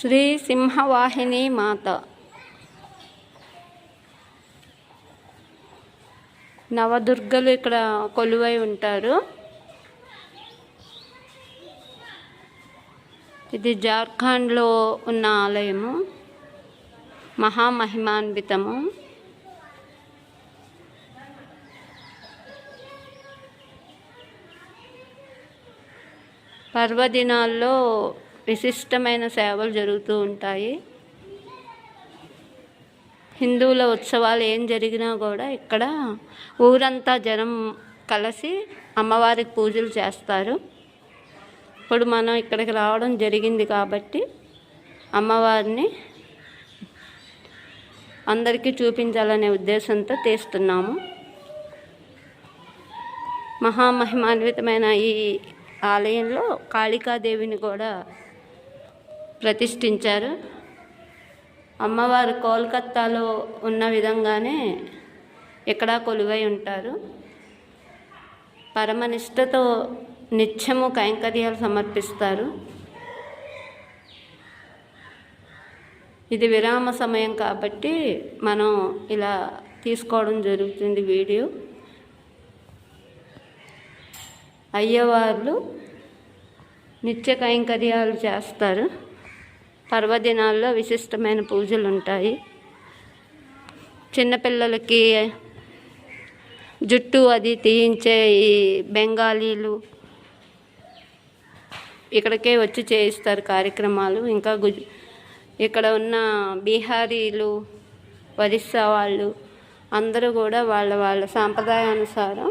శ్రీ సింహవాహిని మాత. నవదుర్గలు ఇక్కడ కొలువై ఉంటారు. ఇది జార్ఖండ్లో ఉన్న ఆలయము. మహామహిమాన్వితము. పర్వదినాల్లో విశిష్టమైన సేవలు జరుగుతూ ఉంటాయి. హిందువుల ఉత్సవాలు ఏం జరిగినా కూడా ఇక్కడ ఊరంతా జనం కలిసి అమ్మవారికి పూజలు చేస్తారు. ఇప్పుడు మనం ఇక్కడికి రావడం జరిగింది కాబట్టి అమ్మవారిని అందరికీ చూపించాలనే ఉద్దేశంతో తీస్తున్నాము. మహామహిమాన్వితమైన ఈ ఆలయంలో కాళికాదేవిని కూడా ప్రతిష్ఠించారు. అమ్మవారు కోల్కత్తాలో ఉన్న విధంగానే ఇక్కడ కొలువై ఉంటారు. పరమనిష్టతో నిత్యము కైంకర్యాలు సమర్పిస్తారు. ఇది విరామ సమయం కాబట్టి మనం ఇలా తీసుకోవడం జరుగుతుంది వీడియో. అయ్యవార్లు నిత్య కైంకర్యాలు చేస్తారు. పర్వదినాల్లో విశిష్టమైన పూజలు ఉంటాయి చిన్నపిల్లలకి జుట్టు అది తీయించే ఈ బెంగాలీలు ఇక్కడికే వచ్చి చేయిస్తారు కార్యక్రమాలు. ఇంకా గుజ్ ఇక్కడ ఉన్న బీహారీలు ఒరిస్సా వాళ్ళు అందరూ కూడా వాళ్ళ వాళ్ళ సాంప్రదాయానుసారం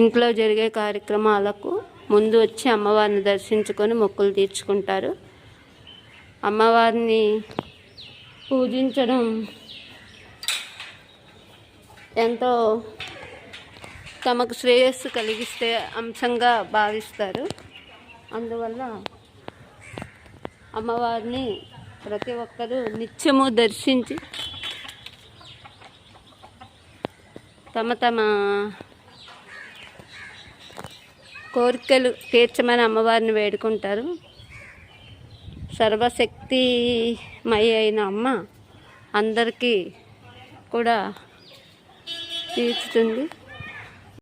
ఇంట్లో జరిగే కార్యక్రమాలకు ముందు వచ్చి అమ్మవారిని దర్శించుకొని మొక్కులు తీర్చుకుంటారు. అమ్మవారిని పూజించడం ఎంతో తమకు శ్రేయస్సు కలిగిస్తే అంశంగా భావిస్తారు. అందువల్ల అమ్మవారిని ప్రతి ఒక్కరూ నిత్యము దర్శించి తమ తమ కోరికలు తీర్చమని అమ్మవారిని వేడుకుంటారు. సర్వశక్తిమయ అయిన అమ్మ అందరికీ కూడా తీర్చుతుంది.